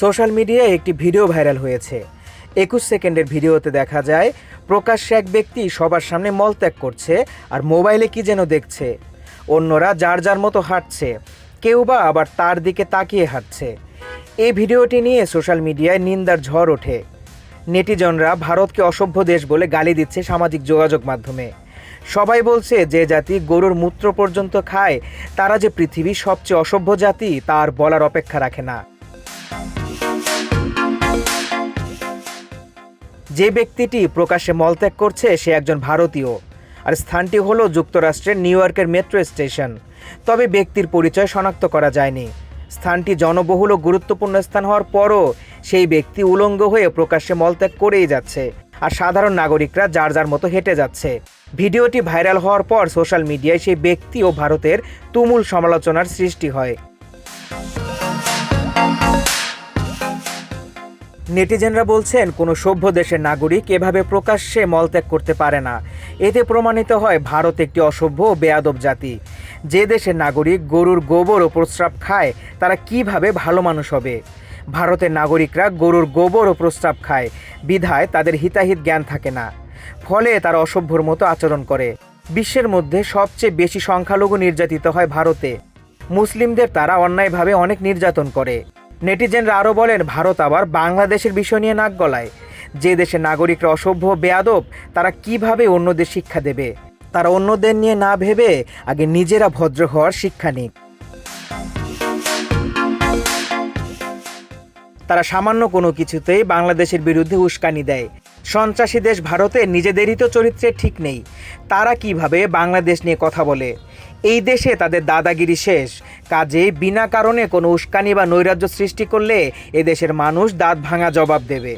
Social মিডিয়ায় একটি video viral হয়েছে। একুশ সেকেন্ডের ভিডিওতে দেখা যায়, প্রকাশ্যে এক ব্যক্তি সবার সামনে মলত্যাগ করছে আর মোবাইলে কি যেন দেখছে। অন্যরা যার যার মতো হাঁটছে, কেউ বা আবার তার দিকে তাকিয়ে হাঁটছে। এই ভিডিওটি নিয়ে সোশ্যাল মিডিয়ায় নিন্দার ঝড় ওঠে। নেটিজনরা ভারতকে অসভ্য দেশ বলে গালি দিচ্ছে সামাজিক যোগাযোগ মাধ্যমে। সবাই বলছে যে জাতি গরুর মূত্র পর্যন্ত খায়, তারা যে পৃথিবীর সবচেয়ে অসভ্য জাতি তার বলার অপেক্ষা রাখে না। যে ব্যক্তিটি প্রকাশ্যে মলত্যাগ করছে, সে একজন ভারতীয়। আর স্থানটি হলো যুক্তরাষ্ট্রের নিউ ইয়র্কের মেট্রো স্টেশন। তবে ব্যক্তির পরিচয় শনাক্ত করা যায়নি। স্থানটি জনবহুল ও গুরুত্বপূর্ণ স্থান হওয়ার পরও সেই ব্যক্তি উলঙ্গ হয়ে প্রকাশ্যে মলত্যাগ করেই যাচ্ছে। আর সাধারণ নাগরিকরা যার যার মতো হেঁটে যাচ্ছে। ভিডিওটি ভাইরাল হওয়ার পর সোশ্যাল মিডিয়ায় সেই ব্যক্তি ও ভারতের তুমুল সমালোচনার সৃষ্টি হয়। নেটিজেনরা বলছেন, কোনো সভ্য দেশের নাগরিক এভাবে প্রকাশ্যে মলত্যাগ করতে পারে না। এতে প্রমাণিত হয়, ভারত একটি অসভ্য ও বেয়াদব জাতি। যে দেশের নাগরিক গরুর গোবর ও প্রস্রাব খায়, তারা কীভাবে ভালো মানুষ হবে? ভারতের নাগরিকরা গরুর গোবর ও প্রস্রাব খায়, বিধায় তাদের হিতাহিত জ্ঞান থাকে না। ফলে তারা অসভ্যর মতো আচরণ করে। বিশ্বের মধ্যে সবচেয়ে বেশি সংখ্যালঘু নির্যাতিত হয় ভারতে। মুসলিমদের তারা অন্যায়ভাবে অনেক নির্যাতন করে। নেটিজেনরা আরও বলেন, ভারত আবার বাংলাদেশের বিষয় নিয়ে নাক গলায়। যে দেশের নাগরিকরা অসভ্য বেয়াদব, তারা কীভাবে অন্যদের শিক্ষা দেবে? তারা অন্যদের নিয়ে না ভেবে আগে নিজেরা ভদ্র হওয়ার শিক্ষা নিক। তারা সামান্য কোনো কিছুতেই বাংলাদেশের বিরুদ্ধে উস্কানি দেয়। সন্ত্রাসী দেশ ভারতে নিজেদেরই তো চরিত্রে ঠিক নেই। তারা কীভাবে বাংলাদেশ নিয়ে কথা বলে? এই দেশে তাদের দাদাগিরি শেষ। কাজে বিনা কারণে কোনো উস্কানি বা নৈরাজ্য সৃষ্টি করলে এদেশের মানুষ দাঁত ভাঙা জবাব দেবে।